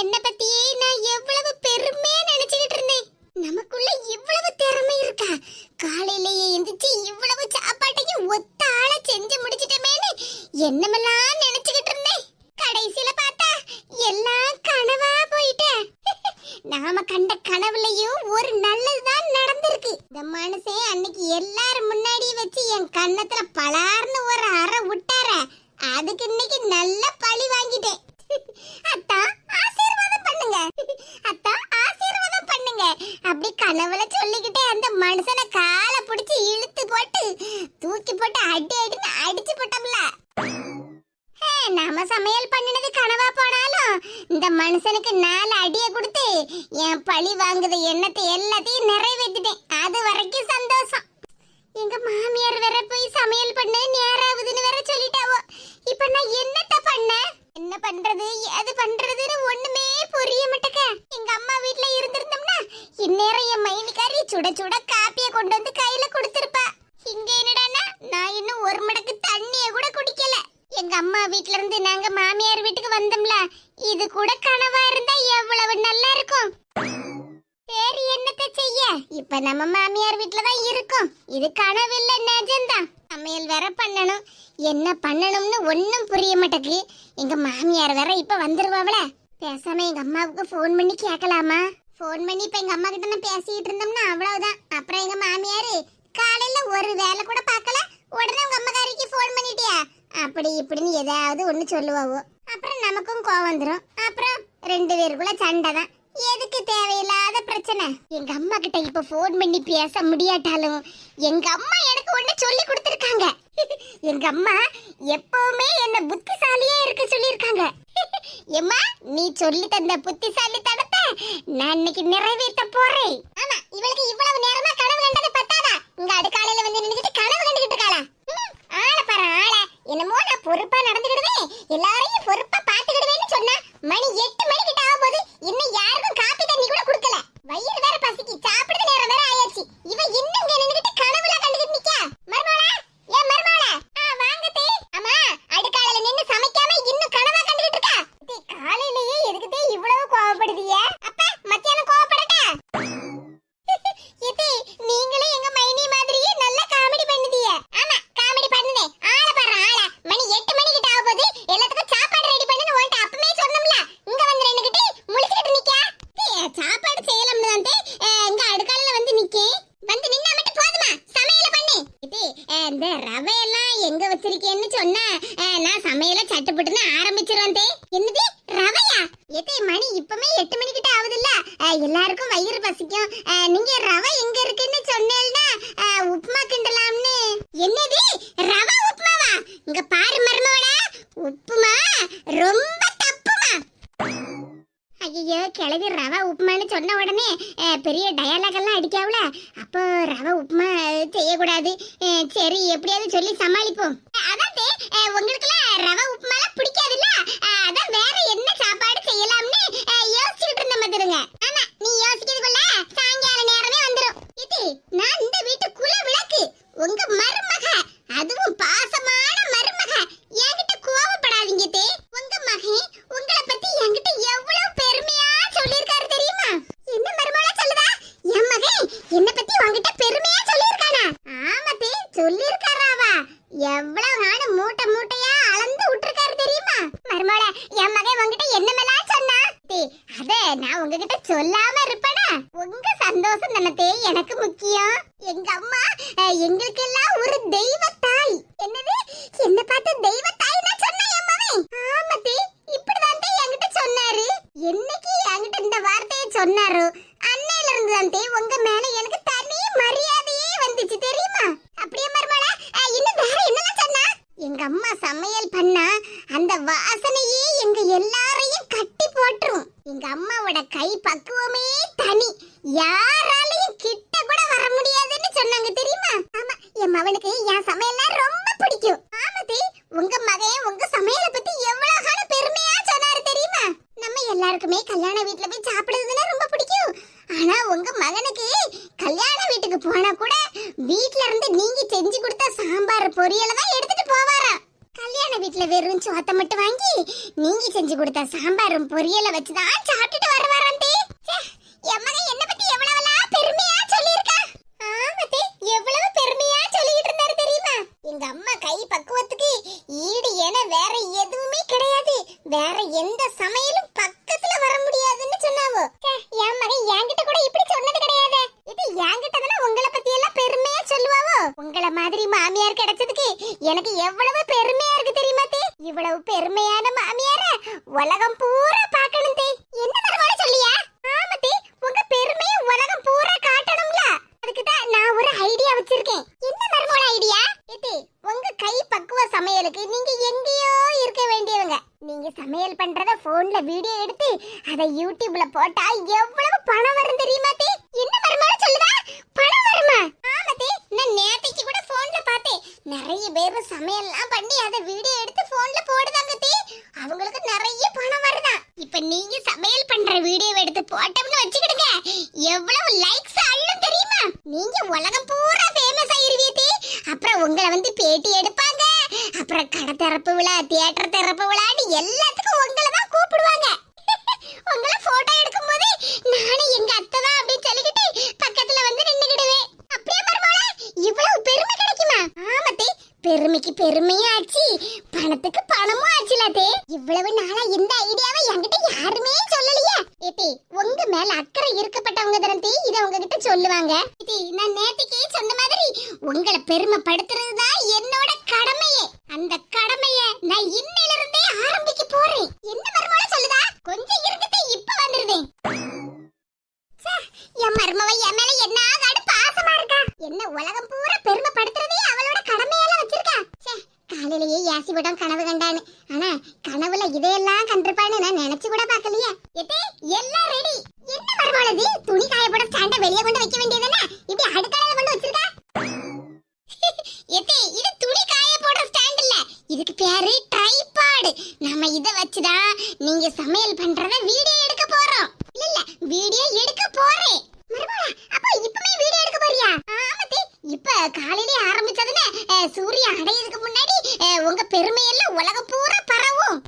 என்ன பத்தியே நான் எவ்வளவு பெருமையா நினைச்சுக்கிட்டு இருந்தேன். நமக்குள்ள இவ்வளவு திறமை இருக்கா? காலையிலேயே எந்திரிச்சு இவ்வளவு சாப்பாட்டையும் ஒத்த ஆள செஞ்சு முடிச்சிட்டமேனு என்னமெல்லாம் சமையல் பண்ணினது கனவா போனாலும் இந்த மனுஷனுக்கு நாலு அடிய கொடுத்து என் பழி வாங்குத எண்ணத்தை எல்லாத்தையும் நிறைவேற்றிட்டேன். அது வரைக்கும் சந்தோஷம். எங்க மாமியார் வேற போய் சமையல் பண்ண நேராகுதுன்னு வேற சொல்லிட்டாவோ. இப்ப நான் என்னத்த பண்ண? என்ன பண்றது அது பண்றதுன்னு ஒண்ணுமே புரிய மாட்டேக்க எங்க அம்மா வீட்ல இருந்திருந்தோம்னா இந்நேரம் என் மைனிக்காரி சுட சுட காப்பிய கொண்டு வந்து கையில கொடுத்துருப்பா. இங்க என்னடானா நான் இன்னும் ஒரு மடக்கு தண்ணிய கூட குடிக்கல. எங்க அம்மா வீட்ல இருந்து நாங்க மாமியார் வீட்டுக்கு வந்தோம்ல. இது கூட கனவா இருந்தா எவ்வளவு நல்லா இருக்கும். சரி என்னத்த செய்ய? இப்ப நம்ம மாமியார் வீட்ல தான் இருக்கோம். இது கனவு இல்ல நிஜம்தான் சமையல் வேற பண்ணணும். என்ன பண்ணணும்னு ஒன்றும் புரிய மாட்டேங்குது. எங்க மாமியார் வேற இப்ப வந்துருவாங்கள பேசாம எங்க அம்மாவுக்கு ஃபோன் பண்ணி கேட்கலாமா ஃபோன் பண்ணி இப்ப எங்க அம்மா கிட்ட பேசிட்டு இருந்தோம்னா அவ்வளவுதான். அப்புறம் எங்க மாமியார் காலையில ஒரு வேலை கூட பார்க்கல. உடனே உங்க அம்மாக்காரிக்கு ஃபோன் பண்ணிட்டியா? அப்படி இப்படின்னு ஏதாவது ஒன்று சொல்லுவாவோ. அப்புறம் நமக்கும் கோவம் வந்துடும் அப்புறம் ரெண்டு பேருக்குள்ள சண்டை தான். எதுக்கு தேவையில்லாத பிரச்சனை? எங்க அம்மா கிட்ட இப்ப ஃபோன் பண்ணி பேச முடியாட்டாலும் எங்க அம்மா எனக்கு ஒண்ணு சொல்லி கொடுத்துருக்காங்க. எங்க அம்மா எப்பவுமே என்ன புத்திசாலியே இருக்க சொல்லியிருக்காங்க. எம்மா நீ சொல்லி தந்த புத்திசாலி தடத்தை நான் இன்னைக்கு நிறைவேற்ற போறேன். ஆமா இவளுக்கு வீட்ல இருந்து நீங்க செஞ்சு கொடுத்த சாம்பார் பொரியல தான் எடுத்துட்டு போவாரா கல்யாண வீட்ல வெறும் சோத்தை மட்டும் வாங்கி நீங்க செஞ்சு கொடுத்த சாம்பார் பொரியல வச்சு தான் சாப்பிட்டுட்டு வருவாராம் தே. என் மகன் என்ன பத்தி எவ்வளவுலாம் பெருமையா சொல்லியிருக்கா? ஆமத்தே எவ்வளவு பெருமையா சொல்லிட்டு தெரியுமா? எங்க அம்மா கை பக்குவத்துக்கு ஈடு என வேற எதுவுமே கிடையாது. வேற எந்த சமையலும் அதை யூடியூப்ல போட்டா எவ்வளவு பணம் வரும் தெரியுமா தே என்ன மர்மோட சொல்லுதா பணம் வருமா ஆமா தே நான் நேத்தைக்கு கூட போன்ல பார்த்தேன் நிறைய பேர் சமையல்லாம் பண்ணி அதை வீடியோ எடுத்து போன்ல போடுதாங்க தே அவங்களுக்கு நிறைய பணம் வருதா இப்ப நீங்க சமையல் பண்ற வீடியோ எடுத்து போட்டோம்னு வச்சுக்கிடுங்க எவ்வளவு லைக்ஸ் அள்ளும் தெரியுமா நீங்க உலகம் பூரா ஃபேமஸ் ஆயிருவீங்க அப்புறம் உங்களை வந்து பேட்டி எடுப்பாங்க அப்புறம் கடை திறப்பு விழா தியேட்டர் திறப்பு விழான்னு எல்லாத்துக்கும் உங்களை தான் கூப்பிடுவாங்க உங்களை போட்டோ எடுக்கும்போது நானும் எங்க அத்தை தான் அப்படின்னு சொல்லிக்கிட்டு பக்கத்துல வந்து நின்னுக்கிடுவேன் அப்படியே மருமகளா இவ்வளவு பெருமை கிடைக்குமா ஆமத்தே பெருமைக்கு பெருமையா ஆச்சு பணத்துக்கு பணமும் ஆச்சுலாத்தே இவ்வளவு நாளா இந்த ஐடியாவை என்கிட்ட யாருமே சொல்லலையே ஏத்தி உங்க மேல அக்கறை இருக்கப்பட்டவங்க தானே இத உங்ககிட்ட சொல்லுவாங்க ஏத்தி நான் நேத்திக்கே சொன்ன மாதிரி உங்களை பெருமைப்படுத்துறது தான் என்னோட கடமையே அந்த கடமைய நான் இன்னையில இருந்தே ஆரம்பிக்க போறேன் என்ன மருமகள சொல்லுதா கொஞ்சம் இருக்கட்டே இப்ப வந்துருவேன் ச்சே, என் மருமவ என் மேல என்ன ஆகாடு பாசமா இருக்கா என்ன உலகம் பூரா பெருமைப்படுத்துறதே அவளோட கடமையெல்லாம் வச்சிருக்கா ச்சே, காலையிலேயே யாசி விடம் கனவு கண்டான்னு. ஆனா கனவுல இதையெல்லாம் கண்டிருப்பான்னு நான் நினைச்சு கூட பார்க்கலையே. எட்டே எல்லாம் ரெடி என்ன மருமகளது துணி காய போட ஸ்டாண்ட வெளியே கொண்டு வைக்க வேண்டியதுன்னா இப்படி அடுக்கலையில கொண்டு வச்சிருக்கா? எத்தே இது துணி காய போடுற ஸ்டாண்ட் இல்ல. இதுக்கு பேரு ட்ரைபாடு நம்ம இத வச்சுதான் நீங்க சமையல் பண்றத வீடியோ எடுக்க போறோம். இல்ல இல்ல வீடியோ எடுக்க போறேன். அப்ப இப்பமே வீடியோ எடுக்க போறியா? ஆமாத்தே இப்ப காலையிலே ஆரம்பிச்சதுன்னு அஹ், சூரியன் அடையதுக்கு முன்னாடி அஹ், உங்க பெருமையெல்லாம் உலகம் பூரா பரவும்.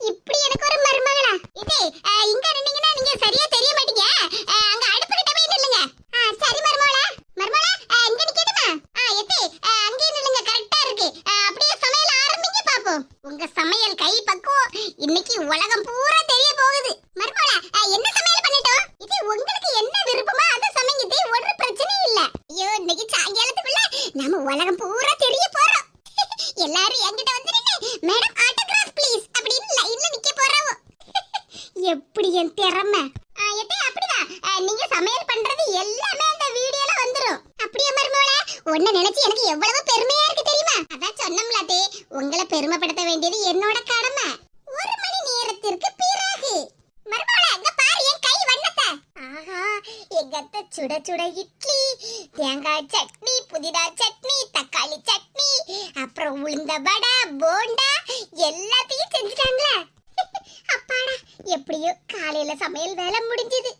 இப்படி எனக்கு ஒரு மருமகளா. இதே இங்க நின்னீங்கன்னா நீங்க சரியா தெரிய மாட்டீங்க. அஹ், அங்க அடுப்பு கிட்ட போய் நில்லுங்க. சரி மருமகளா. மருமகளா அஹ், இங்க நிக்கட்டுமா? ஆ எத்தே அஹ், அங்கேயே நில்லுங்க கரெக்டா இருக்கு. அஹ், அப்படியே சமையல் ஆரம்பிங்க பாப்போம். உங்க சமையல் கை பக்குவம் இன்னைக்கு உலகம் பூரா தெரிய போகுது மருமகளா அஹ், என்ன சமையல் பண்ணிட்டோம் இது உங்களுக்கு என்ன விருப்பமோ அதை சமைங்க இதே ஒரு பிரச்சனையும் இல்ல ஐயோ இன்னைக்கு சாயங்காலத்துக்குள்ள நாம உலகம் பூரா தெரிய போறோம் எல்லாரும் என்கிட்ட வந்து நின்னு மேடம் ஆட்டோகிராஃப் ப்ளீஸ் அப்படின்னு லைன்ல நிக்க போறாவோ எப்படி என் திறமை ஆ, எத்தே அப்படிதான் ஆ, நீங்க சமையல் பண்றது எல்லாமே அந்த வீடியோல வந்துரும் அப்படியே மருமகள உன்னை நினைச்சு எனக்கு எவ்வளவு பெருமையா இருக்கு தெரியுமா அதான் சொன்னோம்லாத்தே உங்களை பெருமைப்படுத்த வேண்டியது என்னோட கடமை ஒரு மணி நேரத்திற்கு பிறகு மருமகள இங்க பாரு என் கை வண்ணத்தை ஆஹா எங்க அத்தை சுட இட்லி தேங்காய் சட்னி புதினா சட்னி தக்காளி சட்னி அப்புறம் உளுந்த வடை போண்டா எல்லாத்தையும் செஞ்சுட்டாங்களே அப்பாடா எப்படியோ காலையில சமையல் வேலை முடிஞ்சது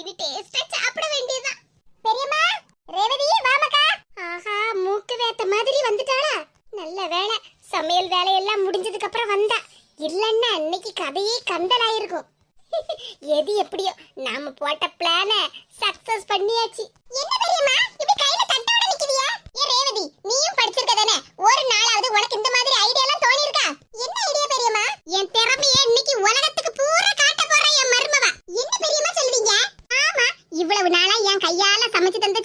இது டேஸ்டா சாப்பிட வேண்டியதுதான் பெரியம்மா ரேவதி வாமக்கா ஆஹா மூக்கு வேத்த மாதிரி வந்துட்டாளா நல்ல வேலை சமையல் வேலையெல்லாம் முடிஞ்சதுக்கு அப்புறம் வந்தா இல்லன்னா அன்னைக்கு கதையே கந்தலாயிருக்கும் எது எப்படியோ நாம போட்ட பிளான சக்சஸ் பண்ணியாச்சு. என்ன பெரியம்மா இப்படி கையில தட்டோட நிக்கிறியா? ஏ ரேவதி நீயும் படிச்சிருக்க தானே? ஒரு நாளாவது உனக்கு இந்த மாதிரி ஐடியா எல்லாம் தோணி இருக்கா என்ன ஐடியா பெரியம்மா என் திறமைய இன்னைக்கு உலகத்துக்கு பூரா காட்ட போற என் மருமவ. என்ன பெரியம்மா சொல்லுவீங்க? ஆமா இவ்வளவு நாளா என் கையால சமைச்சு தந்த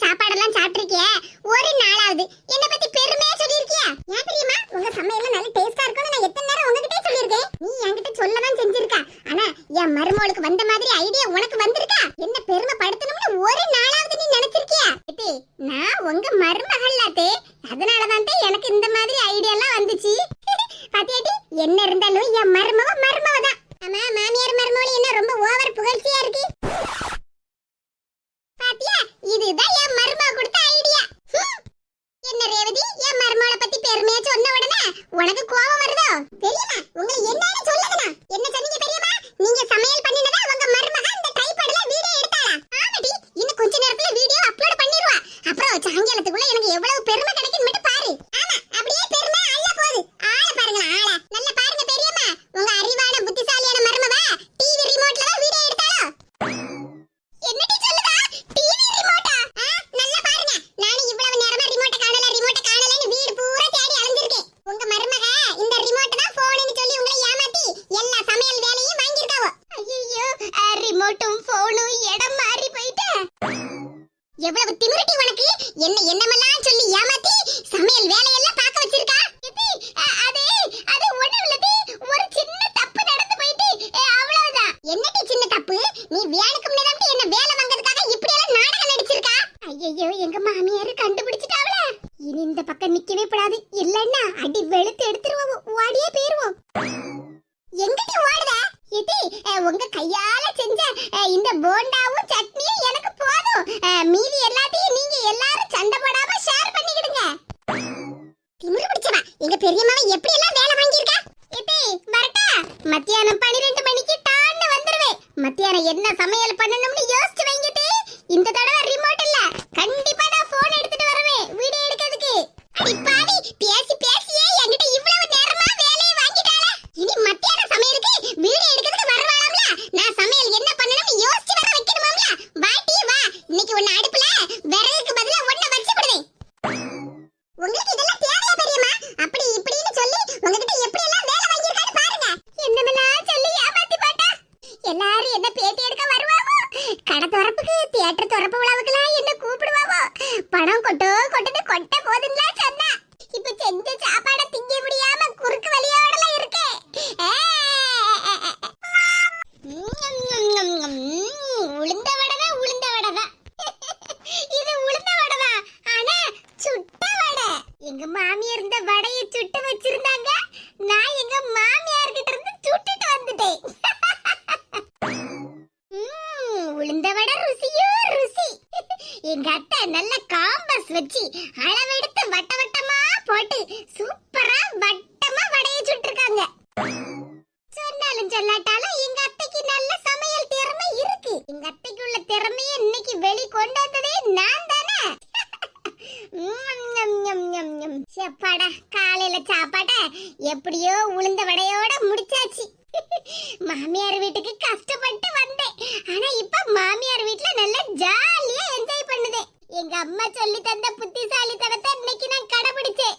மாமியார் வீட்டுக்கு கஷ்டப்பட்டு வந்தேன். ஆனா இப்ப மாமியார் வீட்ல நல்லா ஜாலியா என்ஜாய் பண்ணுதேன் எங்க அம்மா சொல்லி தந்த புத்திசாலித்தனத்தை இன்னைக்கு நான் கடைபிடிச்சேன்.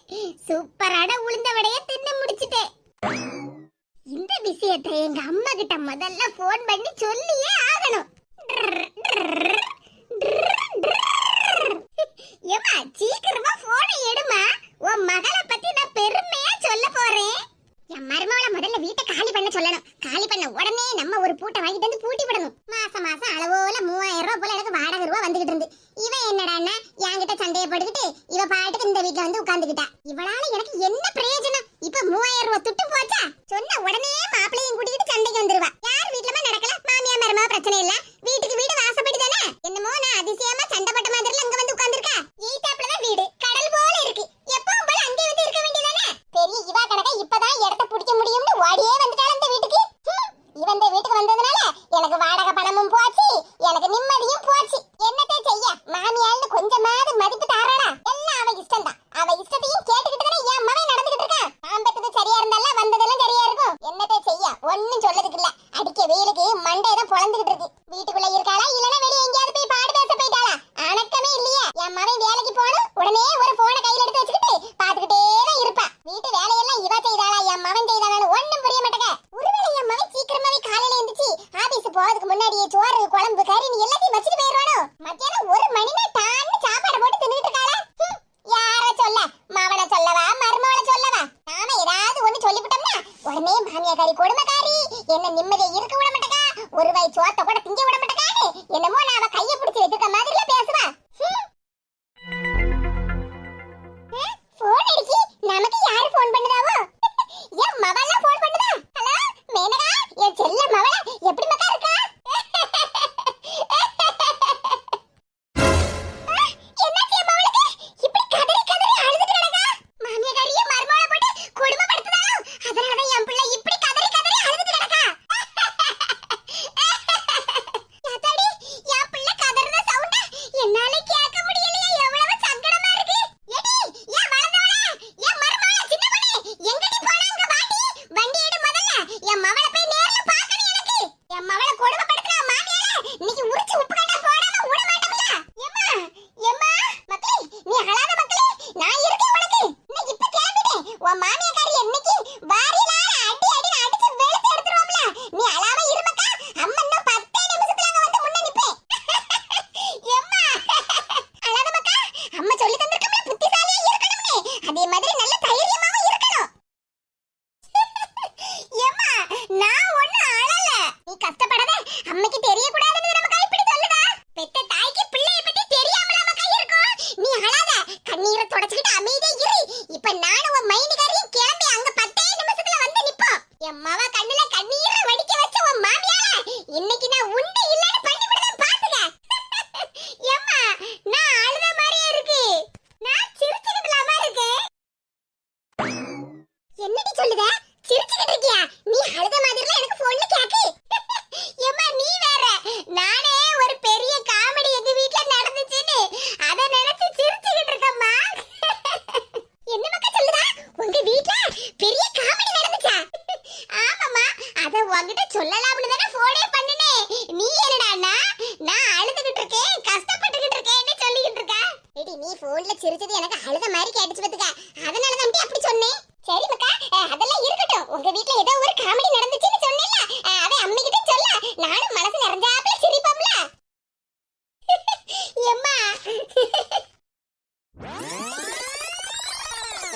சூப்பரான உளுந்த வடைய தின்னு முடிச்சிட்டேன். இந்த விஷயத்தை எங்க அம்மா கிட்ட முதல்ல போன் பண்ணி சொல்லியே ஆகணும். ஏமா சீக்கிரமா போனை எடுமா உன் மகளை பத்தி நான் பெருமையா சொல்ல போறேன். என் மருமவளை முதல்ல வீட்டை காலி பண்ண சொல்லணும். காலி பண்ண உடனே நம்ம ஒரு பூட்டை வாங்கிட்டு வந்து பூட்டி விடணும். மாசம் மாசம் அளவோல மூவாயிரம் ரூபாய் போல எனக்கு வாடகை ரூபா வந்துகிட்டு இருந்து. இவ என்னடான்னா என்கிட்ட சண்டையை போட்டுக்கிட்டு இவ பாட்டுக்கு இந்த வீட்டுல வந்து உட்காந்துக்கிட்டா இவளால எனக்கு என்ன பிரயோஜனம்? இப்ப மூவாயிரம் ரூபா துட்டு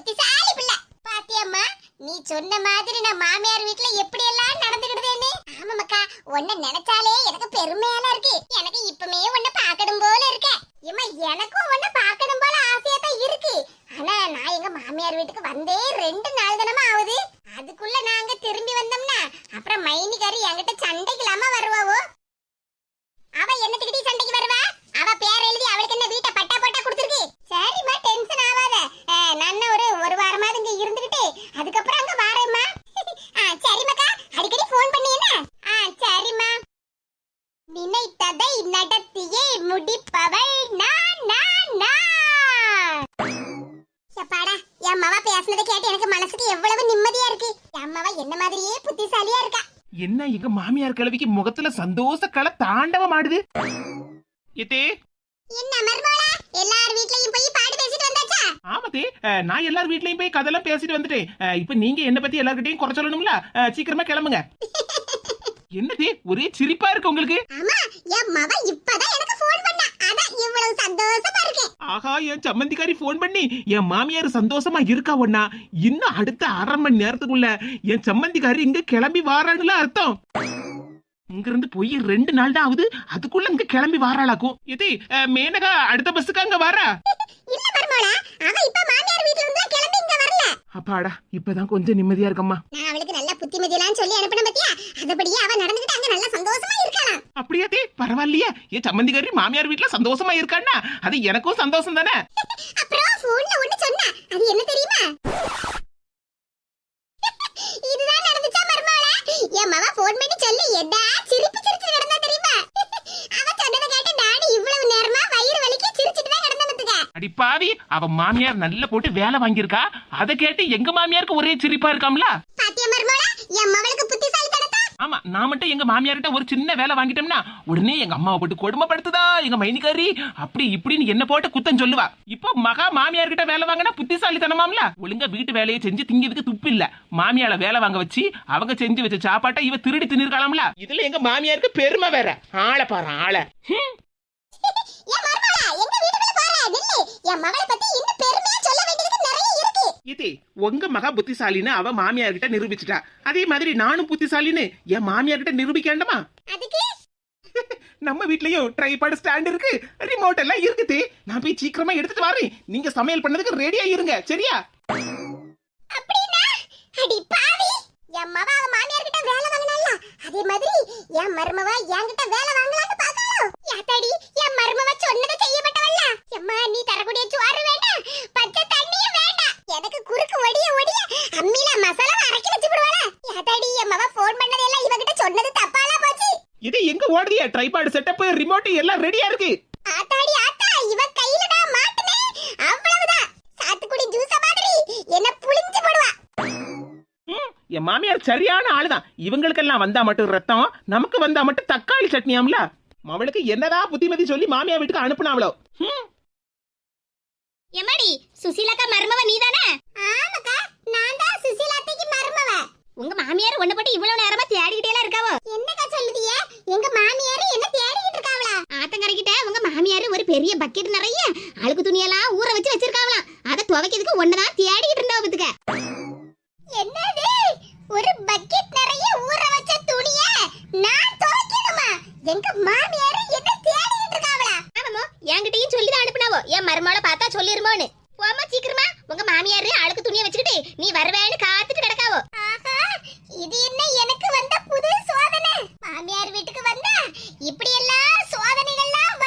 புத்திசாலி பிள்ளை. பாத்தியம்மா நீ சொன்ன மாதிரி நான் மாமியார் வீட்ல எப்படி எல்லாம் நடந்துக்கிடுதேன்னு ஆமா மக்கா உன்னை நினைச்சாலே எனக்கு பெருமையால இருக்கு. எனக்கு இப்பமே உன்னை பாக்கணும் போல இருக்க. இம்மா எனக்கும் உன்னை பாக்கணும் போல ஆசையா தான் இருக்கு. ஆனா நான் எங்க மாமியார் வீட்டுக்கு வந்தே ரெண்டு நாள் தானமா ஆகுது அதுக்குள்ள நாங்க திரும்பி வந்தோம்னா அப்புறம் மைனிகாரி என்கிட்ட சண்டைக்கலாமா வருவாவோ அவ என்னத்துக்கிட்டே சண்டைக்கு வருவா அவ பேர் எழுதி அவளுக்கு என்ன வீட்டை பட்டா போட்டா கொடுத்துருக்கு சரிம்மா டென்ஷன் ஆகாத அஹ், நான் ஒரு ஒரு வாரமாவது இங்க இருந்துகிட்டு அதுக்கப்புறம் அங்க வாரேம்மா ஆ சரிம்மாக்கா அடிக்கடி ஃபோன் பண்ணி என்ன ஆ சரிம்மா நினைத்ததை நடத்தியே முடிப்பவள் நான் நான் நான் எப்பாடா என் மவ பேசுனதை கேட்டு எனக்கு மனசுக்கு எவ்வளவு நிம்மதியா இருக்கு. என் மவ என்ன மாதிரியே புத்திசாலியா இருக்கா? என்ன எங்க மாமியார் கிழவிக்கு முகத்துல சந்தோஷ களை தாண்டவம் ஆடுது? எத்தே? என்ன மர்மோளா எல்லார் வீட்லயும் போய் பாட்டு பேசிட்டு வந்தாச்சா? ஆமாத்தே நான் எல்லார் வீட்லயும் போய் கதெல்லாம் பேசிட்டு வந்துட்டேன். இப்ப நீங்க என்ன பத்தி எல்லார்கிட்டயும் குறை அஹ், சீக்கிரமா கிளம்புங்க. என்னதே? ஒரே சிரிப்பா இருக்கு உங்களுக்கு? ஆமா என் மவ இப்பதான் எனக்கு ஃபோன் பண்ணா. அதான் இவ்வளவு சந்தோஷமா இருக்கேன் ஆஹா என் சம்மந்திக்காரி ஃபோன் பண்ணி என் மாமியார் சந்தோஷமா இருக்கா ஒண்ணா? இன்னும் அடுத்த அரை மணி நேரத்துக்குள்ள என் சம்மந்திக்காரி இங்க கிளம்பி வாரானுல அர்த்தம். இங்க இருந்து போய் ரெண்டு நாள் தான் ஆகுது. அதுக்குள்ள இங்க கிளம்பி வாராளாக்கும். எதே மேனகா அடுத்த பஸ்ஸுக்கு அங்க வாரா? இல்ல மர்மோளா அவ இப்ப மாமியார் வீட்ல இருந்து கிளம்பி இங்க வரல. அப்பாடா இப்பதான் கொஞ்சம் நிம்மதியா இருக்கம்மா. நான் அவளுக்கு நல்ல புத்திமதியெல்லாம் சொல்லி பத்தியா அதுபடியே அவ நடந்துகிட்டு அங்க நல்லா சந்தோஷமா இருக்கலாம். அப்படியாதே பரவாயில்லையே. என் சம்மந்திக்காரி மாமியார் வீட்ல சந்தோஷமா இருக்கான்னா அது எனக்கும் சந்தோஷம் தானே? அப்புறம் போன்ல ஒண்ணு சொன்னா அது என்ன தெரியுமா? இதுதான் நடந்துச்சா மர்மோளா என் மவ போன் பண்ணி சொல்லி எடா சிரிப்பு சிரிச்சு கிடந்தா தெரியுமா? அவ சொன்னதை கேட்டு நானும் இவ்வளவு நேரமா வயிறு வலிக்கு சிரிச்சிட்டு தான் கிடந்தேன் பாத்துக்க அடி பாவி அவ மாமியார் நல்ல போட்டு வேலை வாங்கியிருக்கா? அதை கேட்டு எங்க மாமியாருக்கு ஒரே சிரிப்பா இருக்காம்ல? பாத்தியா மர்மோளா என் மவளுக்கு புத்திசாலித்தனத்தா ஆமா நான் மட்டும் எங்க மாமியார்கிட்ட ஒரு சின்ன வேலை வாங்கிட்டோம்னா உடனே எங்க அம்மாவை போட்டு கொடுமைப்படுத்துதா எங்க மைனிக்காரி அப்படி இப்படின்னு என்ன போட்டு குத்தம் சொல்லுவா. இப்போ மகா மாமியார் கிட்ட வேலை வாங்கினா புத்திசாலித்தனமாம்ல? ஒழுங்கா வீட்டு வேலையை செஞ்சு திங்கிறதுக்கு துப்பு இல்ல. மாமியால வேலை வாங்க வச்சு அவங்க செஞ்சு வச்ச சாப்பாட்டை இவ திருடி தின்னிருக்கலாம்ல இதுல எங்க மாமியாருக்கு பெருமை வேற. ஆளை பாரு ஆளை. என் மகளை பத்தி இன்னும் பெருமையா சொல்ல இது உங்க மகா புத்திசாலின்னு அவ மாமியார் கிட்ட நிரூபிச்சிட்டா. அதே மாதிரி நானும் புத்திசாலின்னு என் மாமியார் கிட்ட நிரூபிக்கேண்டமா நம்ம வீட்லயும் ட்ரைபாட் ஸ்டாண்ட் இருக்கு. ரிமோட் எல்லாம் இருக்குது. நான் போய் சீக்கிரமா எடுத்துட்டு வரேன். நீங்க சமையல் பண்ணதுக்கு ரெடியா இருங்க. சரியா? அடி பாவி. என் மவ அவ மாமியார் கிட்ட வேலை வாங்கினால அதே மாதிரி என் மருமவ என்கிட்ட வேலை வாங்கலாம்னு பெரிய ட்ரைபாட் செட்டப் ரிமோட் எல்லாம் ரெடியா இருக்கு. ஆத்தாடி ஆத்தா இவ கையில நான் மாட்டனே அவ்வளவுதான். சாத்துக்குடி ஜூஸ் மாதிரி என்ன புளிஞ்சு போடுவா. என் மாமியார் சரியான ஆளுதான். இவங்களுக்கெல்லாம் வந்தா மட்டும் ரத்தம் நமக்கு வந்தா மட்டும் தக்காளி சட்னியாம்ல அவளுக்கு என்னதான் புத்திமதி சொல்லி மாமியார் வீட்டுக்கு அனுப்புனாவளோ. எம்மாடி சுசீலக்கா மருமவ நீதானே? ஆமாக்கா உங்க மாமியார் உன்னை பத்தி இவ்வளவு நேரமா தேடிக்கிட்டே இருக்காவோ? என்னக்கா சொல்லுதிய எங்க மாமியார் என்ன தேடிக்கிட்டு இருக்காவளா? ஆத்தங்கரைக்கிட்ட உங்க மாமியார் ஒரு பெரிய பக்கெட் நிறைய அழுக்கு துணியெல்லாம் ஊற வச்சு வச்சிருக்காவலாம் அத துவைக்கிறதுக்கு ஒன்னதான் தேடிக்கிட்டு இருந்தாவ பத்துக்க. என்னது? ஒரு பக்கெட் நிறைய ஊற வச்ச துணிய நான் துவைக்கணுமா? எங்க மாமியார் என்ன தேடிக்கிட்டு இருக்காவளா? ஆமாமோ என்கிட்டயும் சொல்லி தான் அனுப்புனாவோ? என் மருமகளை பார்த்தா சொல்லிருமோன்னு. போமா சீக்கிரமா. உங்க மாமியார் அழுக்கு துணியை வச்சுக்கிட்டு நீ வருவேன்னு காத்துட்டு கிடக்காவோ. இது என்ன எனக்கு வந்த புது சோதனை? மாமியார் வீட்டுக்கு வந்தா இப்படி எல்லாம் சோதனைகள்லாம்